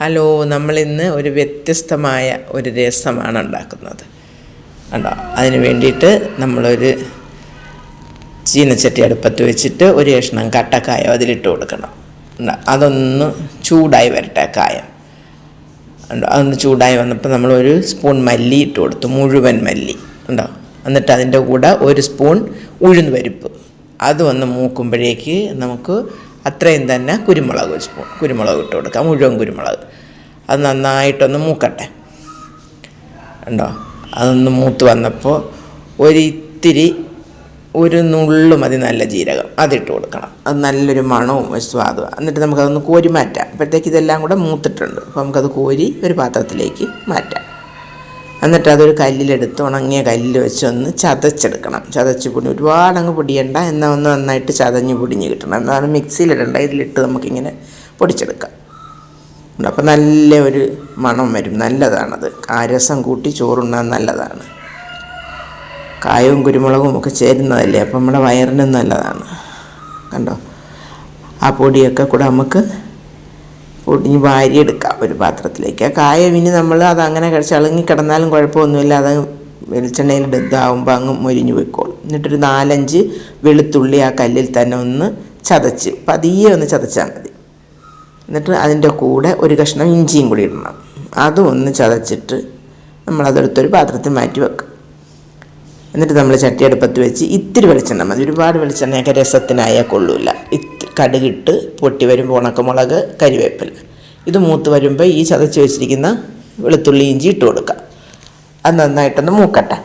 Hello നമ്മളിന്ന് ഒരു വ്യത്യസ്തമായ ഒരു രസമാണ് ഉണ്ടാക്കുന്നത്. കണ്ടോ? അതിന് വേണ്ടിയിട്ട് നമ്മളൊരു ചീനച്ചട്ടി അടുപ്പത്ത് വെച്ചിട്ട് ഒരു കഷ്ണം കട്ടക്കായം അതിലിട്ട് കൊടുക്കണം? അതൊന്ന് ചൂടായി വരട്ടെ കായം. ഉണ്ടോ അതൊന്ന് ചൂടായി വന്നപ്പോൾ നമ്മളൊരു സ്പൂൺ മല്ലി ഇട്ട് കൊടുത്തു മുഴുവൻ മല്ലി. ഉണ്ടോ എന്നിട്ട് അതിന്റെ കൂടെ ഒരു സ്പൂൺ ഉഴുന്ന് പരിപ്പ് അത് ഒന്ന് മൂക്കുമ്പോഴേക്ക് നമുക്ക് അത്രയും തന്നെ കുരുമുളക് ഒരു സ്പൂൺ കുരുമുളക് ഇട്ട് കൊടുക്കാം. മുഴുവൻ കുരുമുളക്. അത് നന്നായിട്ടൊന്ന് മൂക്കട്ടെ. ഉണ്ടോ അതൊന്ന് മൂത്ത് വന്നപ്പോൾ ഒരിത്തിരി ഒരു നുള്ളു മതി നല്ല ജീരകം. അതിട്ട് കൊടുക്കണം. അത് നല്ലൊരു മണവും സ്വാദും എന്നിട്ട് നമുക്കതൊന്ന് കോരി മാറ്റാം. അപ്പോഴത്തേക്ക് ഇതെല്ലാം കൂടെ മൂത്തിട്ടുണ്ട്. അപ്പോൾ നമുക്കത് കോരി ഒരു പാത്രത്തിലേക്ക് മാറ്റാം. എന്നിട്ട് അതൊരു കല്ലിലെടുത്ത് ഉണങ്ങിയ കല്ലിൽ വെച്ച് ഒന്ന് ചതച്ചെടുക്കണം. ചതച്ച് പൊടി ഒരുപാട് അങ്ങ് പൊടിയണ്ട. എന്നാൽ ഒന്ന് നന്നായിട്ട് ചതഞ്ഞ് പൊടിഞ്ഞ് കിട്ടണം. എന്നാണ് മിക്സിയിലിടണ്ട. ഇതിലിട്ട് നമുക്കിങ്ങനെ പൊടിച്ചെടുക്കാം. അപ്പം നല്ല ഒരു മണം വരും. നല്ലതാണത്. രസം കൂട്ടി ചോറുണ്ണാൻ നല്ലതാണ്. കായവും കുരുമുളകും ഒക്കെ ചേരുന്നതല്ലേ? അപ്പം നമ്മുടെ വയറിനും നല്ലതാണ്. കണ്ടോ? ആ പൊടിയൊക്കെ കൂടെ നമുക്ക് പൊടിഞ്ഞ് വാരിയെടുക്കാം ഒരു പാത്രത്തിലേക്ക്. കായം ഇനി നമ്മൾ അത് അങ്ങനെ കഴിച്ച് അളങ്ങി കിടന്നാലും കുഴപ്പമൊന്നുമില്ല. അത് വെളിച്ചെണ്ണയിൽ ഇതാവുമ്പോൾ അങ്ങ് മൊരിഞ്ഞു പോയിക്കോളും. എന്നിട്ടൊരു നാലഞ്ച് വെളുത്തുള്ളി ആ കല്ലിൽ തന്നെ ഒന്ന് ചതച്ച് പതിയെ ഒന്ന് ചതച്ചാൽ മതി. എന്നിട്ട് അതിന്റെ കൂടെ ഒരു കഷ്ണം ഇഞ്ചിയും കൂടി ഇടണം. അതും ഒന്ന് ചതച്ചിട്ട് നമ്മളതെടുത്തൊരു പാത്രത്തിൽ മാറ്റി വെക്കും. എന്നിട്ട് നമ്മൾ ചട്ടിയടുപ്പത്ത് വെച്ച് ഇത്തിരി വെളിച്ചെണ്ണ മതി. ഒരുപാട് വെളിച്ചെണ്ണയൊക്കെ രസത്തിനായാൽ കൊള്ളൂല. കടുകിട്ട് പൊട്ടി വരുമ്പോൾ ഉണക്കമുളക് കരിവേപ്പില. ഇത് മൂത്ത് വരുമ്പോൾ ഈ ചതച്ച് വെച്ചിരിക്കുന്ന വെളുത്തുള്ളി ഇഞ്ചി ഇട്ട് കൊടുക്കാം. അത് നന്നായിട്ടൊന്ന് മൂക്കട്ടെ.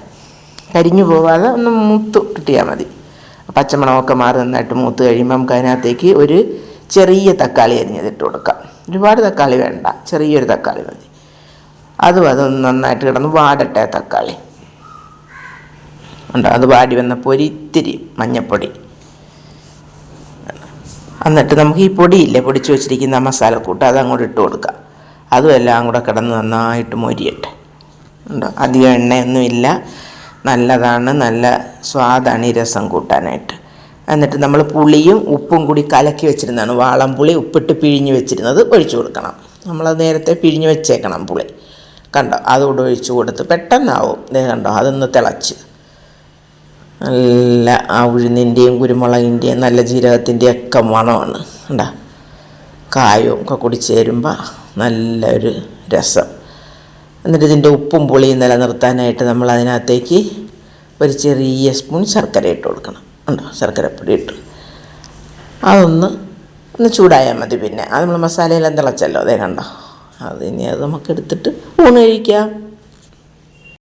കരിഞ്ഞു പോവാതെ ഒന്ന് മൂത്ത് കിട്ടിയാൽ മതി. പച്ചമണമൊക്കെ മാറി നന്നായിട്ട് മൂത്ത് കഴിയുമ്പോൾ നമുക്ക് അതിനകത്തേക്ക് ഒരു ചെറിയ തക്കാളി അരിഞ്ഞത് ഇട്ട് കൊടുക്കാം. ഒരുപാട് തക്കാളി വേണ്ട. ചെറിയൊരു തക്കാളി മതി. അതും അതൊന്ന് നന്നായിട്ട് കിടന്ന് വാടട്ടെ തക്കാളി. ഉണ്ടോ അത് വാടി വന്നപ്പോൾ ഒരിത്തിരി മഞ്ഞപ്പൊടി. എന്നിട്ട് നമുക്ക് ഈ പൊടിയില്ലേ പൊടിച്ച് വെച്ചിരിക്കുന്ന മസാലക്കൂട്ട് അത് അങ്ങോട്ട് ഇട്ട് കൊടുക്കാം. അതും എല്ലാം കൂടെ കിടന്ന് നന്നായിട്ട് മൊരിയട്ടെ. ഉണ്ടോ? അധികം എണ്ണയൊന്നുമില്ല. നല്ലതാണ് നല്ല സ്വാദാണ് ഈ രസം കൂട്ടാനായിട്ട്. എന്നിട്ട് നമ്മൾ പുളിയും ഉപ്പും കൂടി കലക്കി വെച്ചിരുന്നതാണ്. വാളം പുളി ഉപ്പിട്ട് പിഴിഞ്ഞ് വെച്ചിരുന്നത് ഒഴിച്ചു കൊടുക്കണം. നമ്മളത് നേരത്തെ പിഴിഞ്ഞ് വെച്ചേക്കണം പുളി. കണ്ടോ? അതുകൂടെ ഒഴിച്ചു കൊടുത്ത് പെട്ടെന്നാവും. കണ്ടോ? അതൊന്ന് തിളച്ച്. നല്ല ആ ഉഴുന്നിന്റെയും കുരുമുളകിന്റെയും നല്ല ജീരകത്തിന്റെയും ഒക്കെ മണമാണ്. ഉണ്ടാ കായവും ഒക്കെ കുടിച്ച് തരുമ്പോൾ നല്ലൊരു രസം. എന്നിട്ട് ഇതിന്റെ ഉപ്പും പുളിയും നിലനിർത്താനായിട്ട് നമ്മൾ അതിനകത്തേക്ക് ഒരു ചെറിയ സ്പൂൺ ശർക്കര ഇട്ട് കൊടുക്കണം. ഉണ്ടോ ശർക്കരപ്പൊടി ഇട്ട്. അതൊന്ന് ഒന്ന് ചൂടായാൽ മതി പിന്നെ. അത് നമ്മൾ മസാലയെല്ലാം തിളച്ചല്ലോ അതേ കണ്ടോ? അത് ഇനി അത് നമുക്ക് എടുത്തിട്ട് ഊണ് കഴിക്കാം.